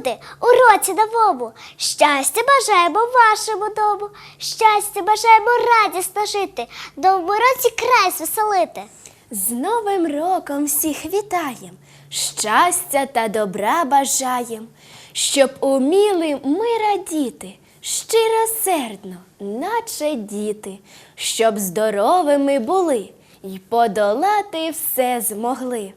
люди, у році новому. Щастя бажаємо вашому дому. Щастя бажаємо радісно жити. Новому році край веселити. З Новим роком всіх вітаєм, щастя та добра бажаєм, щоб уміли ми радіти, щиросердно, наче діти, щоб здоровими були й подолати все змогли.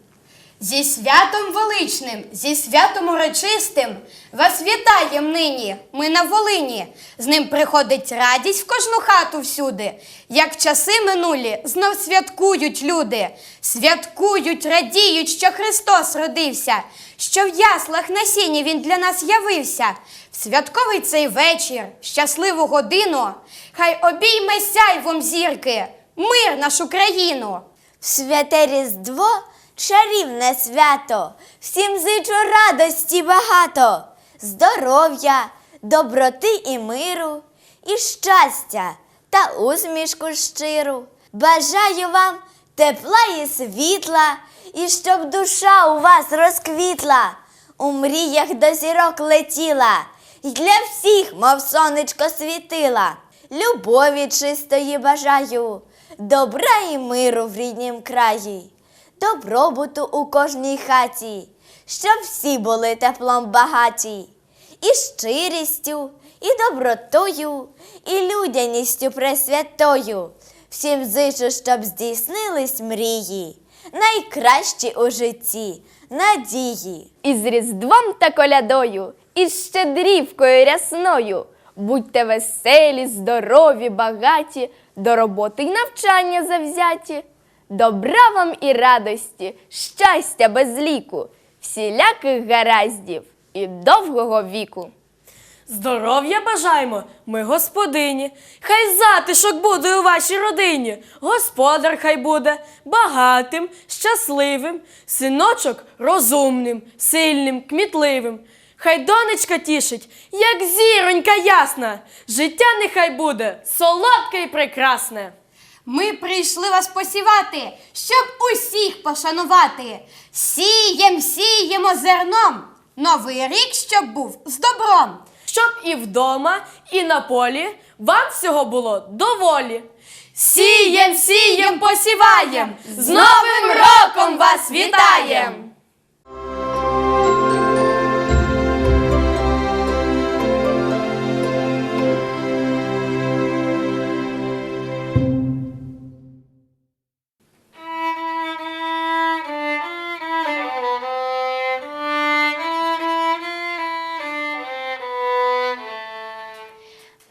Зі святом величним, зі святом урочистим вас вітаєм нині, ми на Волині. З ним приходить радість в кожну хату всюди. Як часи минулі, знов святкують люди. Святкують, радіють, що Христос родився, що в яслах на сіні Він для нас явився. В святковий цей вечір, щасливу годину, хай обійме сяйвом зірки, мир нашу країну. В святе Різдво чарівне свято, всім зичу радості багато, здоров'я, доброти і миру, і щастя та усмішку щиру. Бажаю вам тепла і світла, і щоб душа у вас розквітла, у мріях до зірок летіла, і для всіх, мов сонечко, світила. Любові чистої бажаю, добра і миру в ріднім краї, добробуту у кожній хаті, щоб всі були теплом багаті, і щирістю, і добротою, і людяністю пресвятою. Всім зичу, щоб здійснились мрії, найкращі у житті, надії. Із Різдвом та колядою, із щедрівкою рясною. Будьте веселі, здорові, багаті, до роботи й навчання завзяті. Добра вам і радості, щастя без ліку, всіляких гараздів і довгого віку. Здоров'я бажаємо, ми господині. Хай затишок буде у вашій родині. Господар хай буде багатим, щасливим, синочок розумним, сильним, кмітливим. Хай донечка тішить, як зіронька ясна. Життя нехай буде солодке і прекрасне. Ми прийшли вас посівати, щоб усіх пошанувати. Сієм, сіємо зерном. Новий рік, щоб був з добром. Щоб і вдома, і на полі вам всього було доволі. Сієм, сієм, посіваєм, з Новим роком вас вітаєм!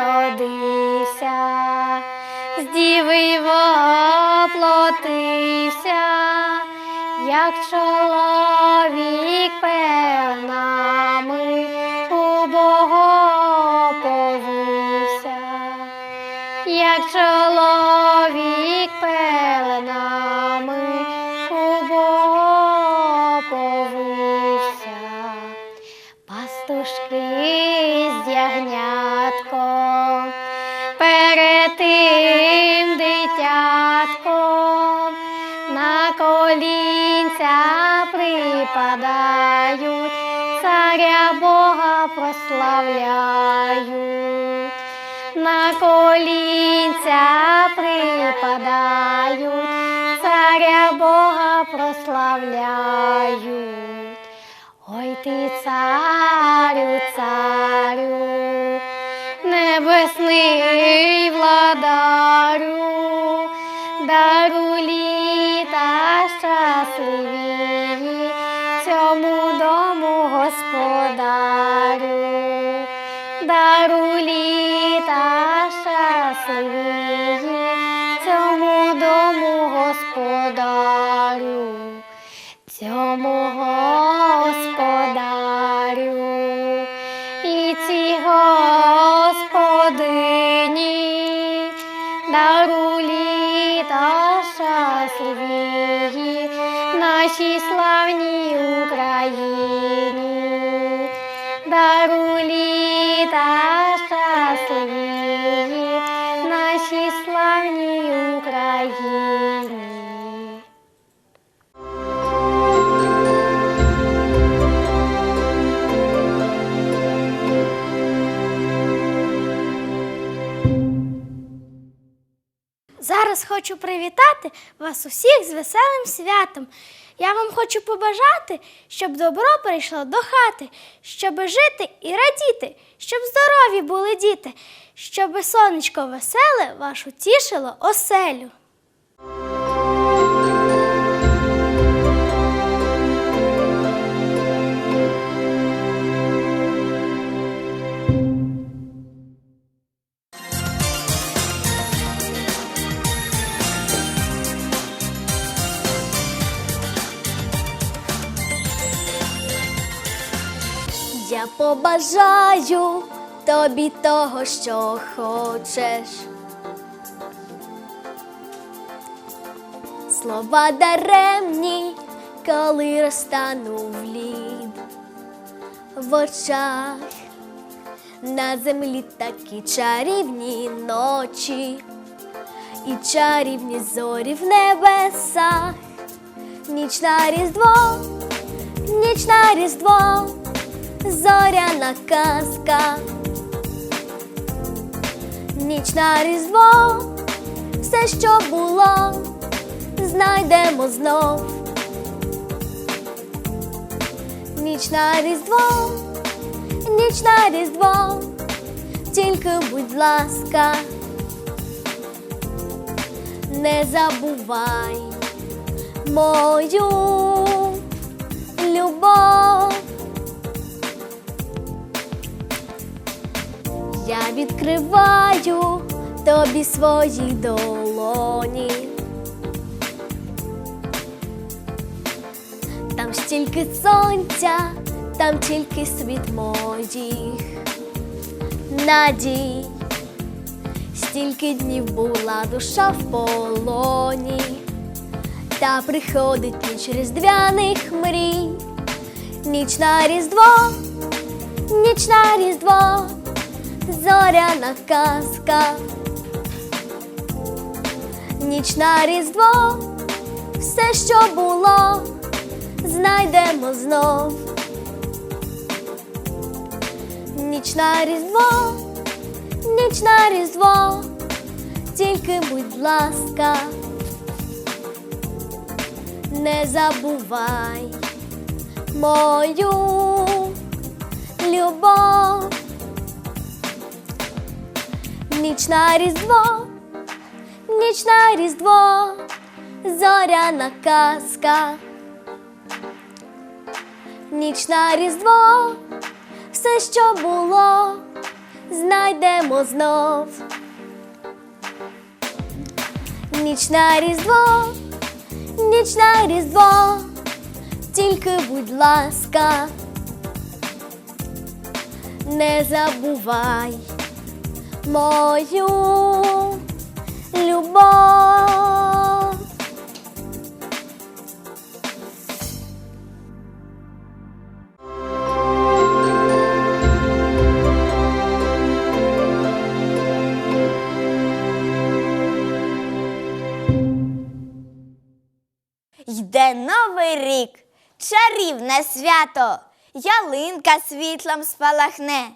родився, з діви воплотився, як чоловік перед прославляють, на колінця припадають, царя Бога прославляють. Ой ти царю, царю, небесний владарю, щасливі нашій славній Україні, дару літа Зараз хочу привітати вас усіх з веселим святом. Я вам хочу побажати, щоб добро прийшло до хати, щоб жити і радіти, щоб здорові були діти, щоб сонечко веселе вашу тішило оселю. Побажаю тобі того, що хочеш. Слова даремні, коли розтану в лід в очах. На землі такі чарівні ночі, і чарівні зорі в небесах, ніч на різдво, ніч на різдво зоряна казка. Ніч на різдво, все, що було, знайдемо знов. Ніч на різдво, ніч на різдво, тільки будь ласка, не забувай мою любов. Я відкриваю тобі свої долоні. Там стільки сонця, там тільки світ моїх надій. Стільки днів була душа в полоні, та приходить ніч різдвяних мрій, ніч на різдво, ніч на різдво зоряна казка. Ніч на різдво, все, що було, знайдемо знов. Ніч на різдво, ніч на різдво, тільки будь ласка, не забувай мою любов. Ніч на різдво, ніч на різдво, зоряна казка. Ніч на різдво, все, що було, знайдемо знов. Ніч на різдво, ніч на різдво, тільки будь ласка, не забувай мою любов. Йде новий рік, чарівне свято, ялинка світлом спалахне,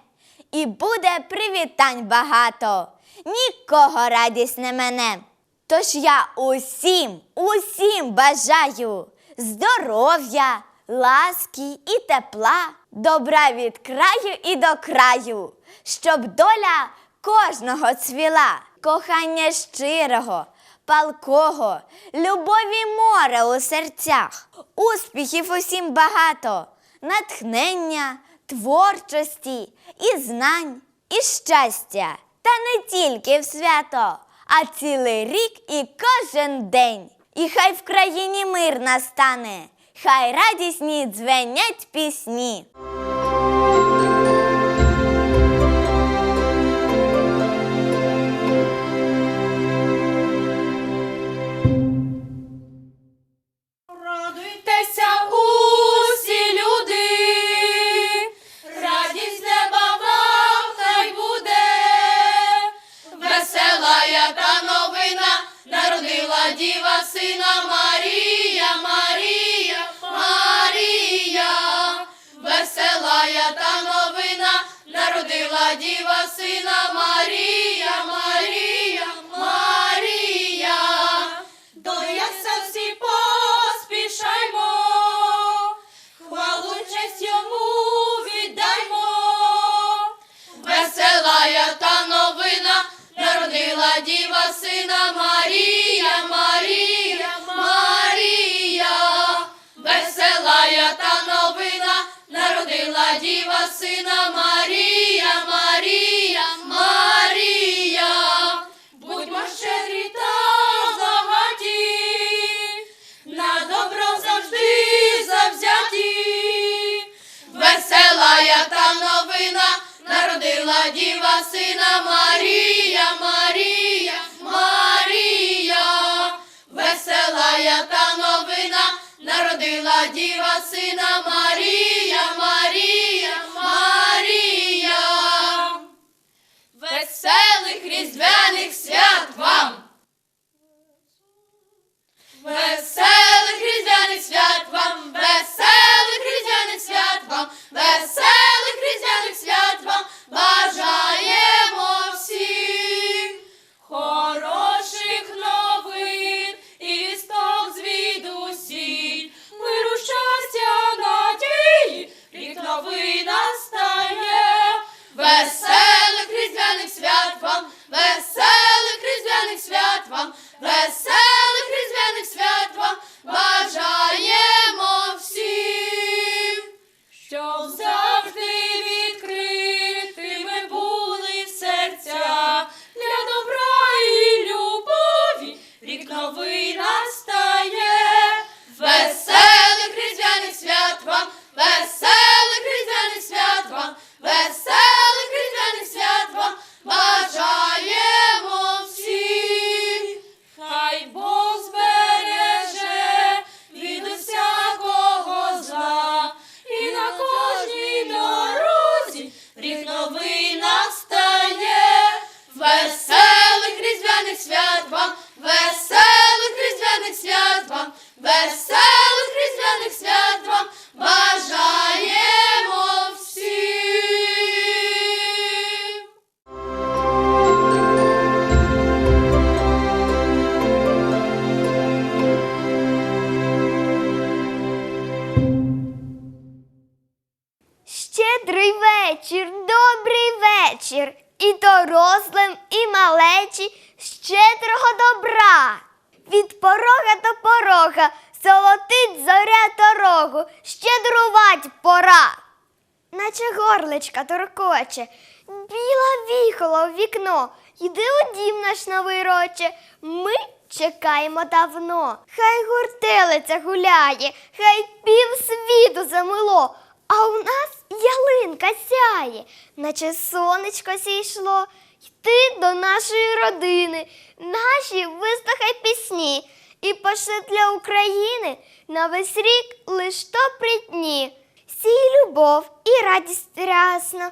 і буде привітань багато, нікого радість не мене. Тож я усім, усім бажаю здоров'я, ласки і тепла, добра від краю і до краю, щоб доля кожного цвіла, кохання щирого, палкого, любові море у серцях, успіхів усім багато, натхнення, творчості і знань, і щастя. Та не тільки в свято, а цілий рік і кожен день. І хай в країні мир настане, хай радісні дзвенять пісні. Веселих різдвяних свят вам бажаємо всім хороших новин і стов звідусіль, миру щастя, надії, рік новий настає. Веселих різдвяних свят вам, веселих різдвяних свят вам, веселих порога золотить зоря дорогу, щедрувать пора. Наче горличка торкоче, біла віхола в вікно. Йди у дім наш новий роче, ми чекаємо давно. Хай гуртелиця гуляє, хай пів світу замило, а у нас ялинка сяє, наче сонечко зійшло. Йди до нашої родини, наші вислухай пісні і пошли для України на весь рік лиш добрі дні. Сій любов і радість рясно.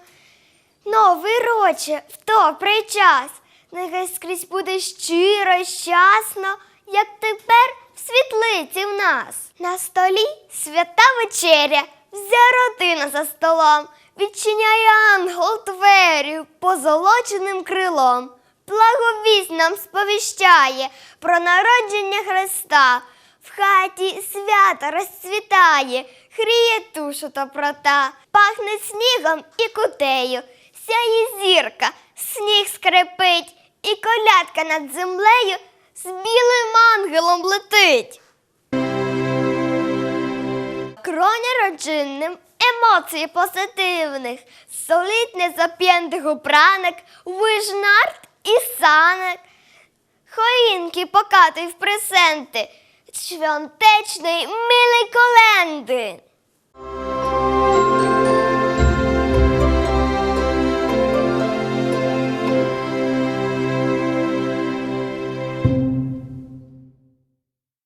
Новий роче в добрий час. Нехай скрізь буде щиро й щасно, як тепер в світлиці в нас. На столі свята вечеря, вся родина за столом, відчиняє ангел двері позолоченим крилом. Благовість нам сповіщає про народження Христа. В хаті свято розцвітає, гріє душу доброта, пахне снігом і кутею, сяє зірка, сніг скрипить, і колядка над землею з білим ангелом летить. Кроня родинним, емоції позитивних, солідне зап'єнтих упраник, вижнарт і санок. Хоїнки покатий в презенти, швянтечний милий коленди.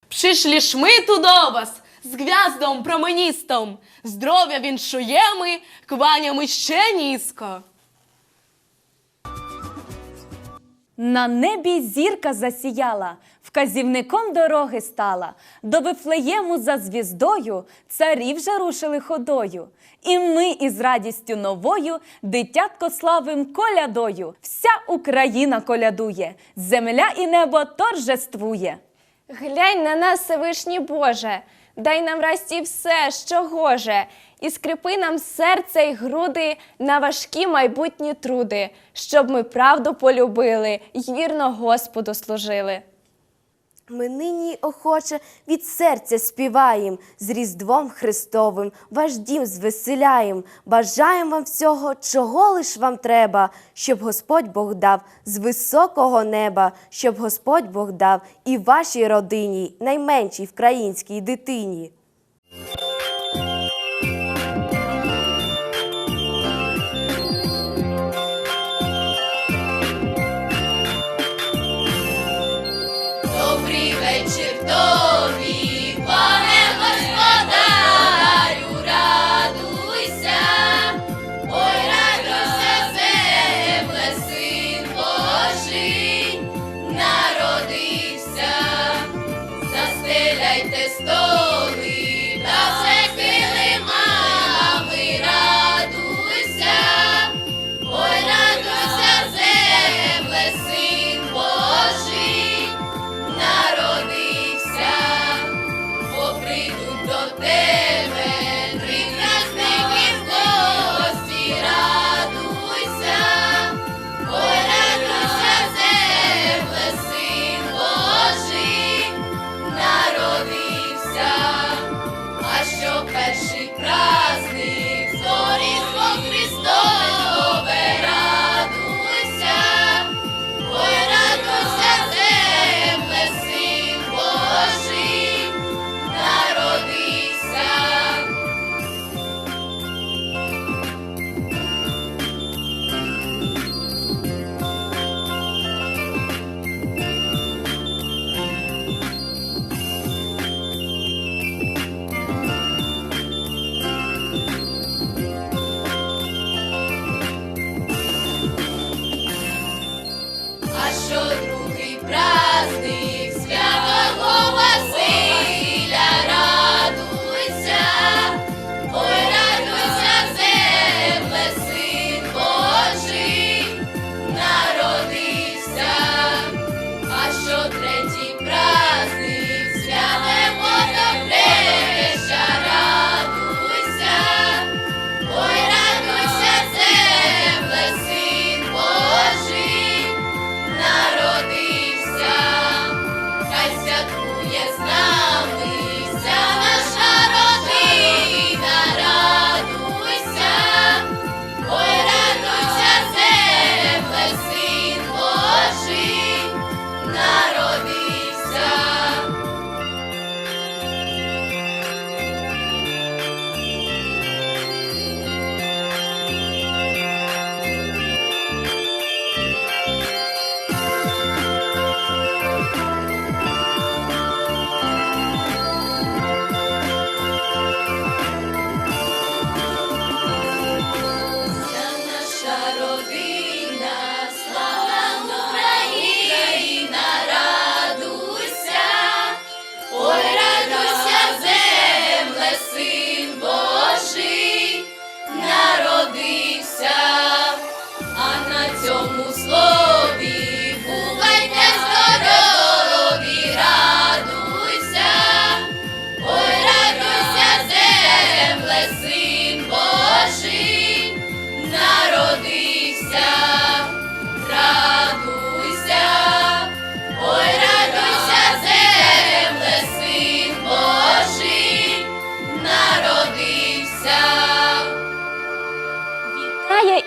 Przyszli szmy tu do was z gwiazdą promenistą. Zdrowia На небі зірка засіяла, вказівником дороги стала. До Вифлеєму за звіздою царі вже рушили ходою. І ми із радістю новою дитятко славим колядою. Вся Україна колядує, земля і небо торжествує. Глянь на нас, Всевишній Боже, дай нам расті все, що гоже, і скріпи нам серце й груди на важкі майбутні труди, щоб ми правду полюбили й вірно Господу служили. Ми нині охоче від серця співаєм, з Різдвом Христовим ваш дім звеселяєм. Бажаєм вам всього, чого лиш вам треба, щоб Господь Бог дав з високого неба, щоб Господь Бог дав і вашій родині, найменшій вкраїнській дитині. Застеляйте столи,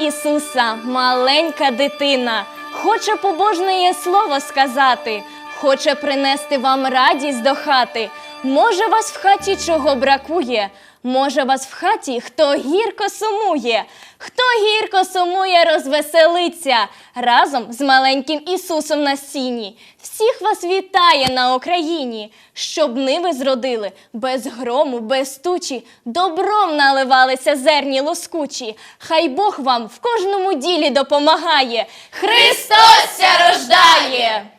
Ісуса, маленька дитина, хоче побожне слово сказати, хоче принести вам радість до хати. Може, вас в хаті чого бракує, Може, вас в хаті хто гірко сумує, хто гірко сумує, розвеселиться разом з маленьким Ісусом на сіні. Всіх вас вітає на Україні, щоб ниви зродили без грому, без тучі, добром наливалися зерні лоскучі. Хай Бог вам в кожному ділі допомагає. Христос ся рождає!